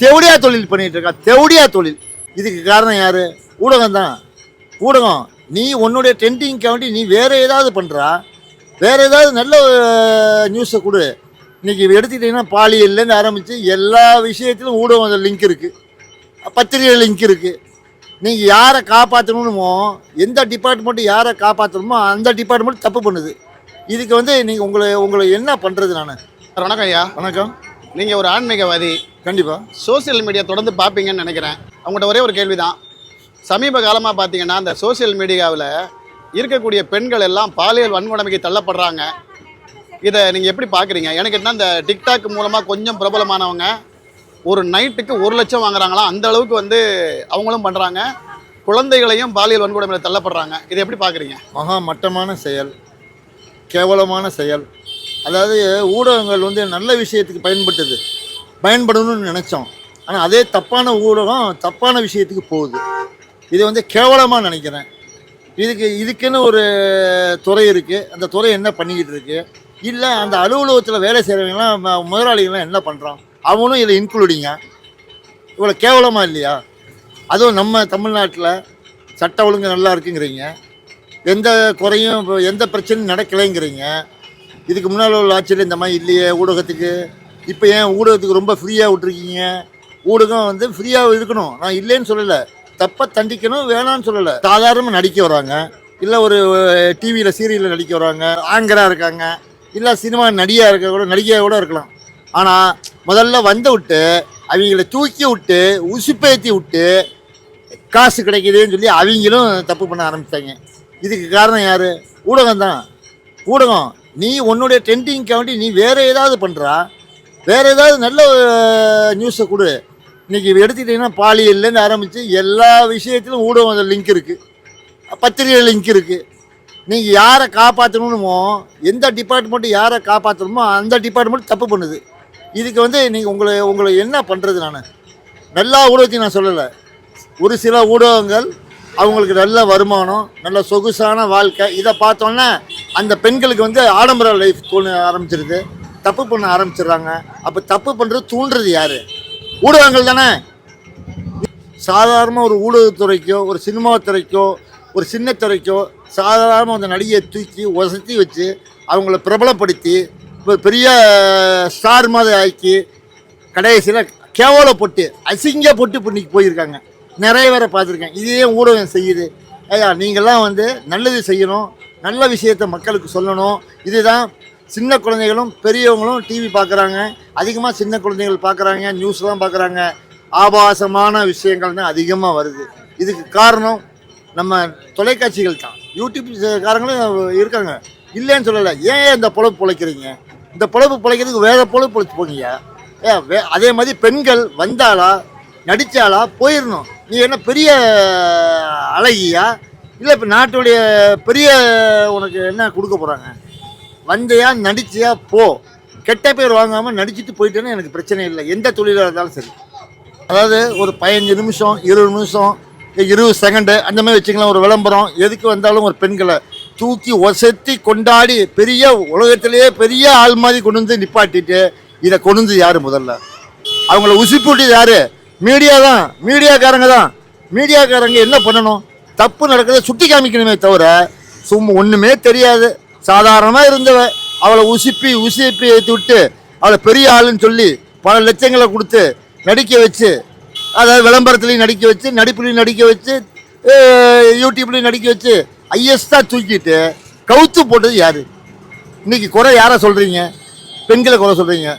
தெவடியா தொழில் பண்ணிட்டு இருக்கா? தெவடியா தொழில். இதுக்கு காரணம் யாரு? ஊடகம் தான் ஊடகம் நீ உன்னுடைய ட்ரெண்டிங்காண்டி நீ வேற ஏதாவது பண்றா? வேற ஏதாவது நல்ல நியூஸை கொடு. இன்னைக்கு எடுத்துக்கிட்டீங்கன்னா பாலியல்லேருந்து ஆரம்பித்து எல்லா விஷயத்திலும் ஊடகம் லிங்க் இருக்கு. பத்திரிகை லிங்க் இருக்கு. நீங்கள் யாரை காப்பாற்றணுமோ எந்த டிபார்ட்மெண்ட் யாரை காப்பாற்றணுமோ அந்த டிபார்ட்மெண்ட் தப்பு பண்ணுது. இதுக்கு வந்து நீங்கள் உங்களை உங்களை என்ன பண்ணுறது நான்? வணக்கம் ஐயா. வணக்கம். நீங்கள் ஒரு ஆன்மீகவாதி. கண்டிப்பாக சோஷியல் மீடியா தொடர்ந்து பார்ப்பீங்கன்னு நினைக்கிறேன். அவங்கள்ட்ட ஒரே ஒரு கேள்வி தான் சமீப காலமாக பார்த்தீங்கன்னா அந்த சோஷியல் மீடியாவில் இருக்கக்கூடிய பெண்கள் எல்லாம் பாலியல் வன்கொடுமைக்கு தள்ளப்படுறாங்க. இதை நீங்கள் எப்படி பார்க்குறீங்க எனக்கு என்ன இந்த டிக்டாக் மூலமாக கொஞ்சம் பிரபலமானவங்க ஒரு நைட்டுக்கு ஒரு லட்சம் வாங்குறாங்களாம் அந்த அளவுக்கு வந்து அவங்களும் பண்ணுறாங்க குழந்தைகளையும் பாலியல் வன்கொடுமையில் தள்ளப்படுறாங்க. இதை எப்படி பார்க்குறீங்க மகா மட்டமான செயல். கேவலமான செயல். அதாவது ஊடகங்கள் வந்து நல்ல விஷயத்துக்கு பயன்பட்டது பயன்படணும்னு நினச்சோம். ஆனால் அதே தப்பான ஊடகம் தப்பான விஷயத்துக்கு போகுது. இது வந்து கேவலமாக நினைக்கிறேன். இதுக்கு இதுக்குன்னு ஒரு துறை இருக்குது அந்த துறை என்ன பண்ணிக்கிட்டு இருக்கு? இல்லை அந்த அலுவலகத்தில் வேலை செய்கிறவங்களாம் முதலாளிகள்லாம் என்ன பண்ணுறான் அவனும் இதில் இன்க்ளூடிங்க இவ்வளோ கேவலமாக இல்லையா? அதுவும் நம்ம தமிழ்நாட்டில் சட்ட ஒழுங்கு நல்லா இருக்குங்கிறீங்க. எந்த குறையும் இப்போ எந்த பிரச்சனையும் நடக்கலைங்கிறீங்க. இதுக்கு முன்னால் உள்ள ஆட்சியில் இந்த மாதிரி இல்லையே ஊடகத்துக்கு. இப்போ ஏன் ஊடகத்துக்கு ரொம்ப ஃப்ரீயாக விட்ருக்கீங்க ஊடகம் வந்து ஃப்ரீயாக இருக்கணும். நான் இல்லைன்னு சொல்லலை. தப்பை தண்டிக்கணும் வேணான்னு சொல்லலை. சாதாரணமாக நடிக்க வராங்க. இல்லை ஒரு டிவியில் சீரியலில் நடிக்க வராங்க. ஆங்கராக இருக்காங்க. இல்லை சினிமா நடிகையாக இருக்க கூட நடிகையாக கூட இருக்கலாம். ஆனால் முதல்ல வந்து விட்டு அவங்கள தூக்கி விட்டு உசுப்பேற்றி விட்டு காசு கிடைக்குதுன்னு சொல்லி அவங்களும் தப்பு பண்ண ஆரம்பித்தாங்க இதுக்கு காரணம் யார்? ஊடகம் தான் ஊடகம். நீ உன்னுடைய ட்ரெண்டிங்காண்டி நீ வேறு ஏதாவது பண்ணுறா வேறு ஏதாவது நல்ல நியூஸை கொடு. இன்றைக்கி எடுத்துக்கிட்டிங்கன்னா பாலியல்லேருந்து ஆரம்பித்து எல்லா விஷயத்திலும் ஊடகம் லிங்க் இருக்குது பத்திரிகை லிங்க் இருக்குது நீங்கள் யாரை காப்பாற்றணுமோ எந்த டிபார்ட்மெண்ட்டு யாரை காப்பாற்றணுமோ அந்த டிபார்ட்மெண்ட் தப்பு பண்ணுது. இதுக்கு வந்து நீங்கள் உங்களை உங்களை என்ன பண்ணுறது நான்? நல்லா ஊடகத்தையும் நான் சொல்லலை. ஒரு சில ஊடகங்கள் அவங்களுக்கு நல்ல வருமானம் நல்ல சொகுசான வாழ்க்கை. இதை பார்த்தோன்னே அந்த பெண்களுக்கு வந்து ஆடம்பர லைஃப் தோணு ஆரம்பிச்சிருது. தப்பு பண்ண ஆரம்பிச்சிடுறாங்க. அப்போ தப்பு பண்ணுறது தூண்டுறது யார்? ஊடகங்கள் தானே. சாதாரண ஒரு ஊடகத்துறைக்கோ ஒரு சினிமா துறைக்கோ ஒரு சின்ன துறைக்கோ சாதாரண அந்த நடிகையை தூக்கி வசதி வச்சு அவங்கள பிரபலப்படுத்தி இப்போ பெரிய ஸ்டார் மாதிரி ஆக்கி கடைசியில் கேவலப்பட்டு அசிங்கப்பட்டு இன்றைக்கி போயிருக்காங்க. நிறைய பேரை பார்த்துருக்கேன். இதே ஊடகம் செய்யுது. ஐயா நீங்கள்லாம் வந்து நல்லது செய்யணும். நல்ல விஷயத்தை மக்களுக்கு சொல்லணும். இதுதான் சின்ன குழந்தைகளும் பெரியவங்களும் டிவி பார்க்குறாங்க. அதிகமாக சின்ன குழந்தைகள் பார்க்குறாங்க. நியூஸ்லாம் பார்க்குறாங்க. ஆபாசமான விஷயங்கள் தான் அதிகமாக வருது. இதுக்கு காரணம் நம்ம தொலைக்காட்சிகள் தான். யூடியூப் காரங்களும் இருக்காங்க. இல்லைன்னு சொல்லலை. ஏன் இந்த பொழப்பு பிழைக்கிறீங்க? இந்த பொழப்பு பிழைக்கிறதுக்கு வேறு பொழப்பு பிழைச்சி போங்கய்யா. ஏ வே அதே மாதிரி பெண்கள் வந்தாலா நடித்தாலா போயிடணும் நீ என்ன பெரிய அழகியா? இல்லை இப்போ நாட்டுடைய பெரிய உனக்கு என்ன கொடுக்க போகிறாங்க வந்தையா நடிச்சியா போ. கெட்ட பேர் வாங்காமல் நடிச்சுட்டு போயிட்டேன்னு எனக்கு பிரச்சனை இல்லை. எந்த தொழிலாக இருந்தாலும் சரி. அதாவது ஒரு பதினஞ்சு நிமிஷம் இருபது நிமிஷம் இருபது செகண்டு அந்த மாதிரி வச்சுக்கலாம். ஒரு விளம்பரம் எதுக்கு வந்தாலும் ஒரு பெண்களை தூக்கி ஒசத்தி கொண்டாடி பெரிய உலகத்திலேயே பெரிய ஆள் மாதிரி கொண்டு வந்து நிப்பாட்டிட்டு இதை கொண்டு வந்து யார் முதல்ல? அவங்கள உசிப்பூட்டியது யார்? மீடியா தான் மீடியாக்காரங்க தான். மீடியாக்காரங்க என்ன பண்ணணும்? தப்பு நடக்கிறத சுட்டி காமிக்கணுமே தவிர சும்மா ஒன்றுமே தெரியாது. சாதாரணமாக இருந்தவ அவளை உசிப்பி உசிப்பி ஏற்றி விட்டு அவளை பெரிய ஆளுன்னு சொல்லி பல லட்சங்களை கொடுத்து நடிக்க வச்சு அதாவது விளம்பரத்துலையும் நடிக்க வச்சு நடிப்புலையும் நடிக்க வச்சு யூடியூப்லேயும் நடிக்க வச்சு ஐஎஸ்டாக தூக்கிட்டு கவுத்து போட்டது யார்? இன்றைக்கி குறை யாரை சொல்கிறீங்க பெண்களை குறை சொல்கிறீங்க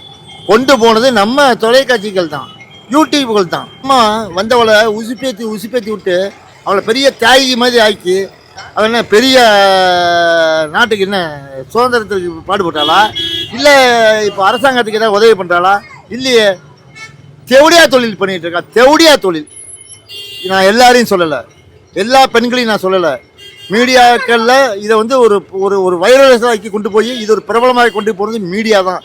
கொண்டு போனது நம்ம தொலைக்காட்சிகள் தான். யூடியூப்கள் தான் அம்மா வந்தவளை உசுப்பேத்தி உசுப்பேத்தி விட்டு அவளை பெரிய தியாகி மாதிரி ஆக்கி அவள் என்ன பெரிய நாட்டுக்கு என்ன சுதந்திரத்துக்கு பாடுபட்டாளா? இல்லை இப்போ அரசாங்கத்துக்கு ஏதாவது உதவி பண்ணுறாளா இல்லையே. தெவடியா தொழில் பண்ணிகிட்டு இருக்கா. தெவடியா தொழில். நான் எல்லாரையும் சொல்லலை. எல்லா பெண்களையும் நான் சொல்லலை. மீடியாக்களில் இதை வந்து ஒரு ஒரு ஒரு வைரலஸாக்கி கொண்டு போய் இது ஒரு பிரபலமாக கொண்டு போகிறது மீடியா தான்